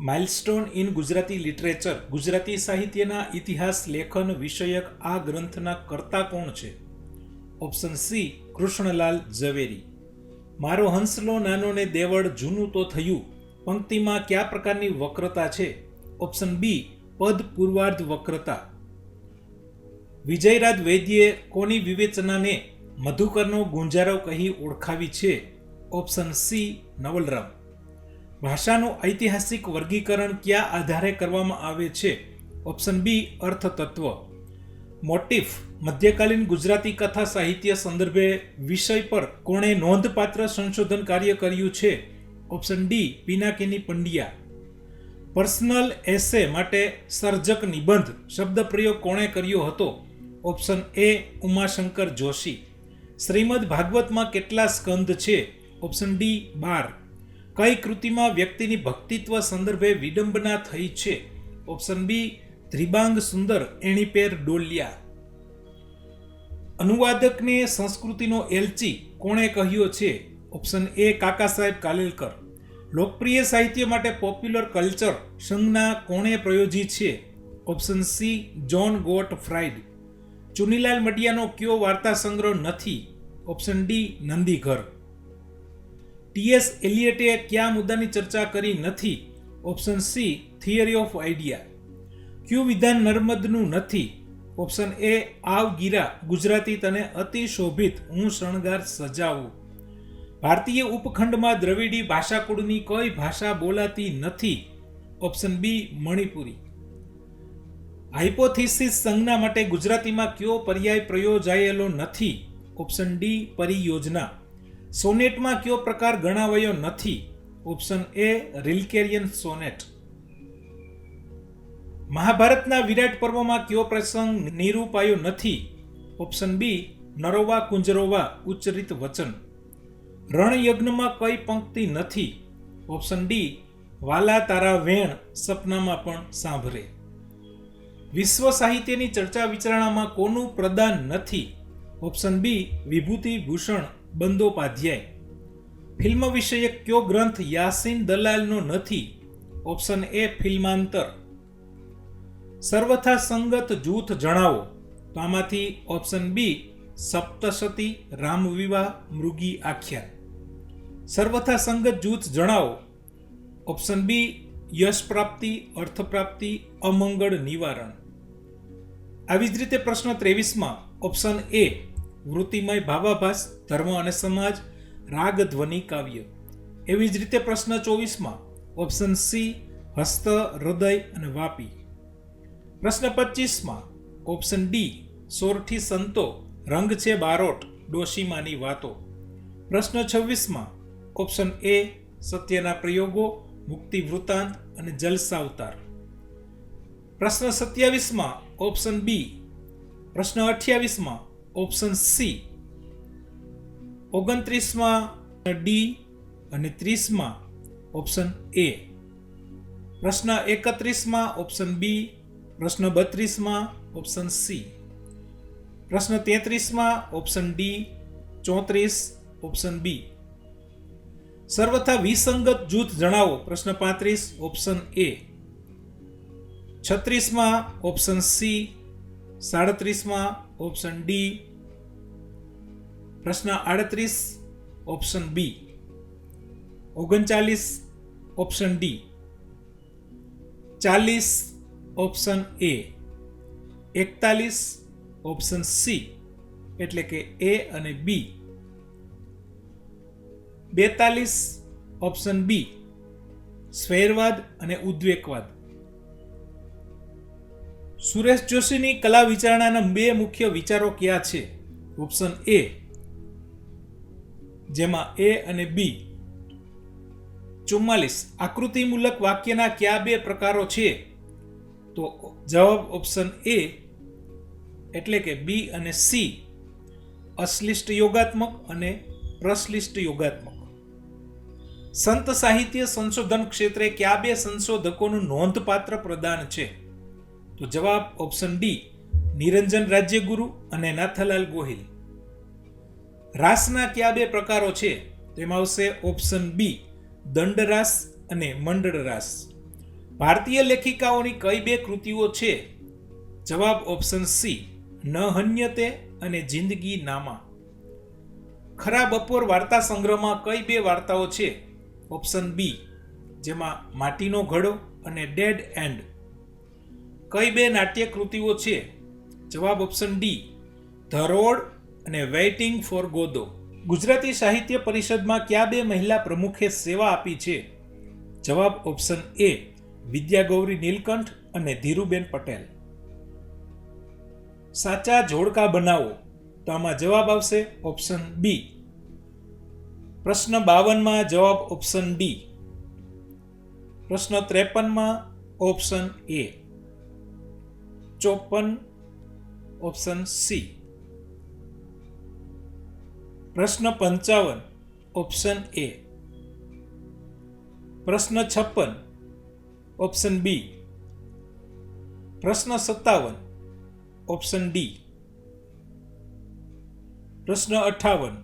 Milestone in Gujarati literature, Gujarati સાહિત્યના ઇતિહાસ લેખન વિષયક આ ગ્રંથના કર્તા કોણ છે? Option C, Krishnalal Jhaveri. મારો હંસલો નાનો ને દેવળ, જૂનું તો થયું. પંક્તિમાં કયા પ્રકારની વક્રતા છે? ઓપ્શન બી, પદ પૂર્વાર્ધ વક્રતા. વિજયરાજ વૈદ્યે કોની વિવેચનાને મધુકરનો ગુંજારો કહી ઓળખાવી છે? Option C, Navalram. ભાષાનું ઐતિહાસિક વર્ગીકરણ કયા આધારે કરવામાં આવે છે? Option B, અર્થતત્વ. મોટિફ, મધ્યકાલીન ગુજરાતી કથા સાહિત્ય સંદર્ભે વિષય પર કોણે નોંધપાત્ર સંશોધન કાર્ય કર્યું છે? Option D, Pinakini Pandya. Personal essay માટે સર્જક નિબંધ શબ્દ પ્રયોગ કોણે કર્યો હતો? Option A, Umashankar Joshi. Shrimad ભાગવતમાં કેટલા સ્કંદ છે? ઓપ્શન ડી, બાર. કઈ કૃતિમાં વ્યક્તિની ભક્તિત્વ સંદર્ભે વિડંબના થઈ છે? ઓપ્શન બી, ત્રિબાંગ સુંદર, એણીપેર ડોલિયા. અનુવાદકને સંસ્કૃતિનો એલચી કોણે કહ્યો છે? ઓપ્શન એ, કાકા સાહેબ કાલેલકર. લોકપ્રિય સાહિત્ય માટે પોપ્યુલર કલ્ચર સંજ્ઞા કોણે પ્રયોજી છે? Option C, John Gottfried. Chunilal મડિયાનો કયો વાર્તા સંગ્રહ નથી? Option D, Nandighar. ટીએસ એલિયટે કયા મુદ્દાની ચર્ચા કરી નથી? Option C, theory of idea ક્યુ વિધાન નર્મદનું નથી? ઓપ્શન એ, આવ ગીરા ગુજરાતી તને અતિશોભિત, હું શણગાર સજાવું. ભારતીય ઉપખંડમાં દ્રવિડી ભાષાકુળની કોઈ ભાષા બોલાતી નથી. ઓપ્શન બી, મણિપુરી. હાઇપોથિસિસ સંજ્ઞા માટે ગુજરાતીમાં કયો પર્યાય પ્રયોજાયેલો નથી? ઓપ્શન ડી, પરિયોજના. સોનેટમાં કયો પ્રકાર ગણાવાયો નથી? Option A Rilkean sonnet. મહાભારતના વિરાટ પર્વમાં કયો પ્રસંગ નિરૂપાયો નથી? ઓપ્શન બી, નરોવા કુંજરોવા, ઉચ્ચરિત વચન. રણયજ્ઞમાં કઈ પંક્તિ નથી? ઓપ્શન ડી, વાલા તારા વેણ, સપનામાં પણ સાંભળે. વિશ્વ સાહિત્યની ચર્ચા વિચારણામાં કોનું પ્રદાન નથી? Option B Bibhuti Bhushan Bandyopadhyay. Film વિષયક કયો ગ્રંથ યાસીન દલાલનો નથી? ઓપ્શન એ ફિલ્માંતર. સર્વથા સંગત જૂથ જણાવો. તો આમાંથી ઓપ્શન બી, સપ્તશતી, રામવિવાહ, મૃગી આખ્યાન. સર્વથા સંગત જૂથ જણાવો. ઓપ્શન બી, યશ પ્રાપ્તિ, અર્થ પ્રાપ્તિ, અમંગળ નિવારણ. આવી જ રીતે પ્રશ્ન ત્રેવીસમાં. ઓપ્શન એ વૃત્તિમય ભાવાભાસ, ધર્મ અને સમાજ રાગ ધ્વનિ કાવ્ય. એવી જ રીતે પ્રશ્ન ચોવીસમાં ઓપ્શન સી, હસ્ત, હૃદય અને વાપી. પ્રશ્ન પચીસમાં ઓપ્શન ડી, સોરઠી સંતો, રંગ છે બારોટ, ડોશીમાની વાતો. પ્રશ્ન છવ્વીસમાં ઓપ્શન એ, સત્યના પ્રયોગો, મુક્તિ વૃત્તાંત અને જલસાવતાર. પ્રશ્ન સત્યાવીસમાં ઓપ્શન બી, પ્રશ્ન અઠ્યાવીસમાં ઓપ્શન સી. ઓગણત્રીસમાં ડી અને ત્રીસમાં ઓપ્શન એ પ્રશ્ન એકત્રીસમાં ઓપ્શન બી પ્રશ્ન બત્રીસમાં ઓપ્શન સી પ્રશ્ન તેત્રીસમાં ઓપ્શન ડી ચોત્રીસ ઓપ્શન બી સર્વથા વિસંગત જૂથ જણાવો. પ્રશ્ન પાંત્રીસ, ઓપ્શન એ છત્રીસમાં ઓપ્શન સી સાડત્રીસમાં ઓપ્શન ડી પ્રશ્ન આડત્રીસ ઓપ્શન બી ઓગણચાલીસ ઓપ્શન ડી ચાલીસ ઓપ્શન એ એકતાલીસ ઓપ્શન સી એટલે કે એ અને બી બેતાલીસ ઓપ્શન બી સ્વૈરવાદ અને ઉદ્વેગવાદ. સુરેશ જોશીની કલા વિચારણાના બે મુખ્ય વિચારો કયા છે? ઓપ્શન એ જેમાં એ અને બી ચુમ્માલીસ આકૃતિમૂલક વાક્યના કયા બે પ્રકારો છે? તો જવાબ ઓપ્શન એ એટલે કે બી અને સી અશ્લિષ્ટ યોગાત્મક અને પ્રશ્લિષ્ટ યોગાત્મક. સંત સાહિત્ય સંશોધન ક્ષેત્રે કયા બે સંશોધકોનું નોંધપાત્ર પ્રદાન છે? તો જવાબ ઓપ્શન ડી નિરંજન રાજ્યગુરુ અને નાથાલાલ ગોહિલ. રાસના કયા બે પ્રકારો છે? તેમાં આવશે ઓપ્શન બી, દંડરાસ અને મંડળ રાસ ભારતીય લેખિકાઓની કઈ બે કૃતિઓ છે? જવાબ ઓપ્શન સી, ન હન્યતે અને જિંદગી નામા. ખરા બપોર વાર્તા સંગ્રહમાં કઈ બે વાર્તાઓ છે? ઓપ્શન બી, જેમાં માટીનો ઘડો અને ડેડ એન્ડ. કઈ બે નાટ્ય કૃતિઓ છે? જવાબ ઓપ્શન ડી ધ રોડ અને વેઇટિંગ ફોર ગોદો. ગુજરાતી સાહિત્ય પરિષદમાં કયા બે મહિલા પ્રમુખે સેવા આપી છે? જવાબ ઓપ્શન એ વિદ્યા ગૌરી નીલકંઠ અને ધીરુબેન પટેલ. સાચા જોડકા બનાવો. તો આમાં જવાબ આવશે ઓપ્શન બી પ્રશ્ન બાવનમાં જવાબ ઓપ્શન ડી પ્રશ્ન ત્રેપનમાં ઓપ્શન એ ચોપન ઓપ્શન સી પ્રશ્ન પંચાવન ઓપ્શન એ પ્રશ્ન છપ્પન ઓપ્શન બી પ્રશ્ન સત્તાવન ઓપ્શન ડી પ્રશ્ન અઠાવન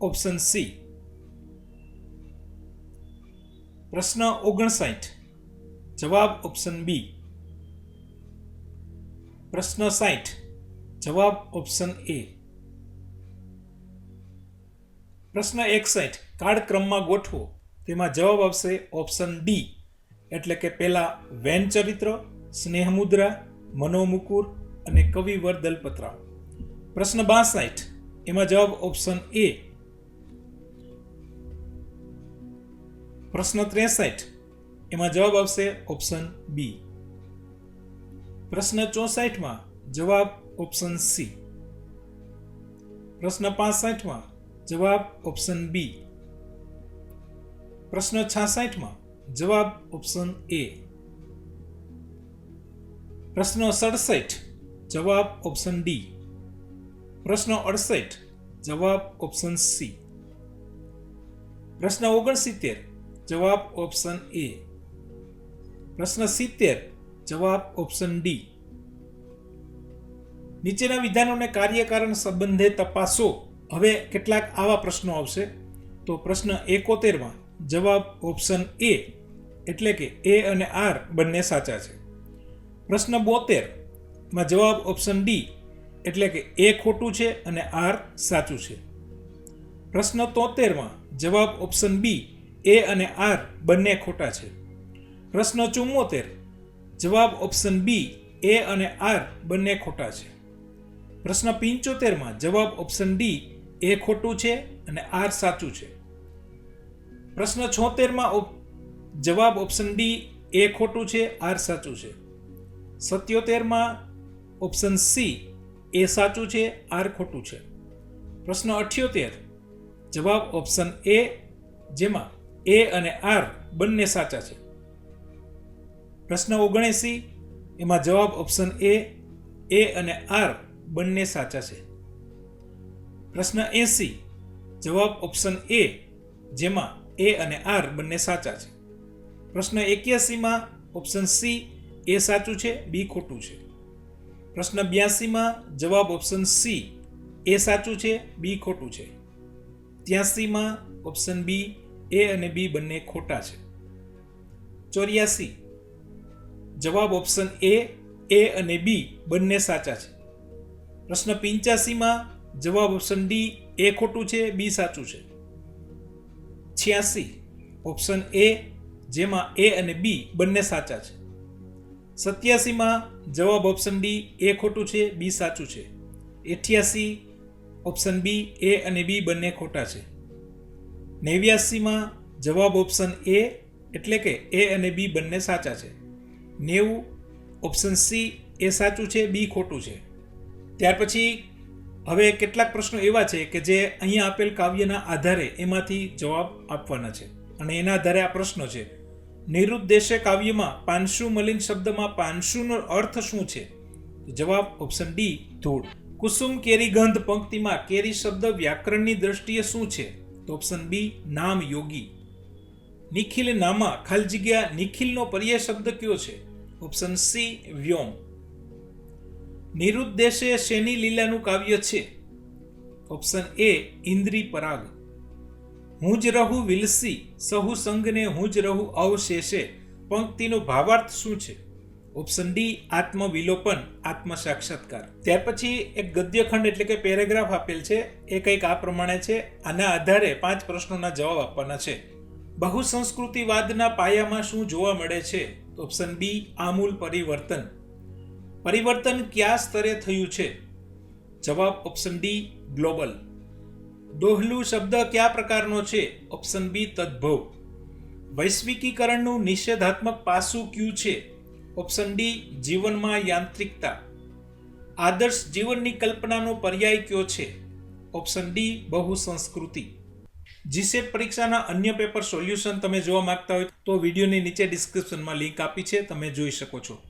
ઓપ્શન સી પ્રશ્ન ઓગણસાઠ જવાબ ઓપ્શન બી પ્રશ્ન સાઠ જવાબ ઓપ્શન એ પ્રશ્ન એકસઠ કાળક્રમમાં ગોઠવો. તેમાં જવાબ આવશે ઓપ્શન ડી. એટલે કે પહેલાં વેન ચરિત્ર સ્નેહમુદ્રા મનોમુકુર અને કવિવર દલપત્રા પ્રશ્ન બાસઠ, એમાં જવાબ ઓપ્શન એ. પ્રશ્ન ત્રેસઠ, એમાં જવાબ આવશે ઓપ્શન બી. પ્રશ્ન ચોસઠમાં જવાબ ઓપ્શન સી. પ્રશ્ન પાસઠમાં જવાબ ઓપ્શન બી. પ્રશ્ન છાસઠમાં જવાબ ઓપ્શન એ. પ્રશ્ન સડસઠ, જવાબ ઓપ્શન ડી. પ્રશ્ન અડસઠ, જવાબ ઓપ્શન સી. પ્રશ્ન ઓગણસિત્તેર, જવાબ ઓપ્શન એ. પ્રશ્ન સિત્તેર, જવાબ ઓપ્શન ડી. નીચેના વિધાનોને કાર્યકારણ સંબંધે તપાસો. હવે કેટલાક આવા પ્રશ્નો આવશે. તો પ્રશ્ન એકોતેરમાં, જવાબ ઓપ્શન એ, એટલે કે એ અને આર બંને સાચા છે. પ્રશ્ન બોતેરમાં, જવાબ ઓપ્શન ડી, એટલે કે એ ખોટું છે અને આર સાચું છે. પ્રશ્ન તોતેરમાં, જવાબ ઓપ્શન બી, એ અને આર બંને ખોટા છે. પ્રશ્ન ચુમ્મોતેર, જવાબ ઓપ્શન બી, એ અને આર બંને ખોટા છે. પ્રશ્ન પંચોતેરમાં, જવાબ ઓપ્શન ડી એ ખોટું છે અને આર સાચું છે. પ્રશ્ન છોતેરમાં જવાબ ઓપ્શન ડી, એ ખોટું છે, આર સાચું છે. સત્યોતેરમાં ઓપ્શન સી, એ સાચું છે, આર ખોટું છે. પ્રશ્ન અઠ્યોતેર, જવાબ ઓપ્શન એ, જેમાં એ અને આર બંને સાચા છે. પ્રશ્ન ઓગણએંસી એમાં જવાબ ઓપ્શન એ એ અને આર બંને સાચા છે. પ્રશ્ન એંસી. જવાબ ઓપ્શન એ જેમાં એ અને આર બંને સાચા છે. પ્રશ્ન એક્યાસીમાં ઓપ્શન સી એ સાચું છે બી ખોટું છે. પ્રશ્ન બ્યાસીમાં જવાબ ઓપ્શન સી એ સાચું છે બી ખોટું છે. ત્યાસીમાં ઓપ્શન બી એ અને બી બંને ખોટા છે. ચોર્યાસી. જવાબ ઓપ્શન એ એ અને બી બંને સાચા છે. પ્રશ્ન પિંચ્યાસીમાં જવાબ ઓપ્શન ડી એ ખોટું છે બી સાચું છે. છ્યાસી. ઓપ્શન એ જેમાં એ અને બી બંને સાચા છે. સત્યાસીમાં જવાબ ઓપ્શન ડી એ ખોટું છે બી સાચું છે. એઠ્યાસી. ઓપ્શન બી એ અને બી બંને ખોટા છે. નેવ્યાસીમાં જવાબ ઓપ્શન એ એટલે કે એ અને બી બંને સાચા છે. નેવું. ઓપ્શન સી એ સાચું છે બી ખોટું છે. ત્યાર પછી હવે કેટલાક પ્રશ્નો એવા છે કે જે અહીંયા આપેલ કાવ્યના આધારે એમાંથી જવાબ આપવાના છે. અને એના આધારે આ પ્રશ્નો છે. નિરુદ્દેશ્ય કાવ્યમાં પાનસુ મલિન શબ્દમાં પાનસુનો અર્થ શું છે? જવાબ ઓપ્શન ડી, ધૂળ. કુસુમ કેરી ગંધ પંક્તિમાં કેરી શબ્દ વ્યાકરણની દ્રષ્ટિએ શું છે? તો ઓપ્શન બી, નામ યોગી. નિખિલ નામા ખાલી જગ્યા નિખિલનો પર્યાય શબ્દ કયો છે? Option C, Vyom. નિરુદ્દેશે શેની લીલાનું કાવ્ય છે? ઓપ્શન એ ઇન્દ્રી પરાગ. હું જ રહું વિલસી, સહુ સંગને હું જ રહું અવશેષે, પંક્તિનો ભાવાર્થ શું છે? ઓપ્શન ડી આત્મવિલોપન આત્મ સાક્ષાત્કાર ત્યાર પછી એક ગદ્યખંડ એટલે કે પેરેગ્રાફ આપેલ છે. એ કંઈક આ પ્રમાણે છે. આના આધારે પાંચ પ્રશ્નોના જવાબ આપવાના છે. બહુસંસ્કૃતિવાદના પાયામાં શું જોવા મળે છે? ઓપ્શન બી આમૂલ પરિવર્તન. પરિવર્તન કયા સ્તરે થયું છે? જવાબ ઓપ્શન ડી ગ્લોબલ ડોહલું શબ્દ કયા પ્રકારનો છે? Option B તદ્ભવ. વૈશ્વિકીકરણનું નિષેધાત્મક પાસું ક્યું છે? ઓપ્શન ડી જીવનમાં યાંત્રિકતા. આદર્શ જીવનની કલ્પનાનો પર્યાય કયો છે? ઓપ્શન ડી બહુ સંસ્કૃતિ જીસેટ પરીક્ષાના અન્ય પેપર સોલ્યુશન તમે જોવા માંગતા હોય તો વિડીયોની નીચે ડિસ્ક્રિપ્શનમાં લિંક આપી છે, તમે જોઈ શકો છો.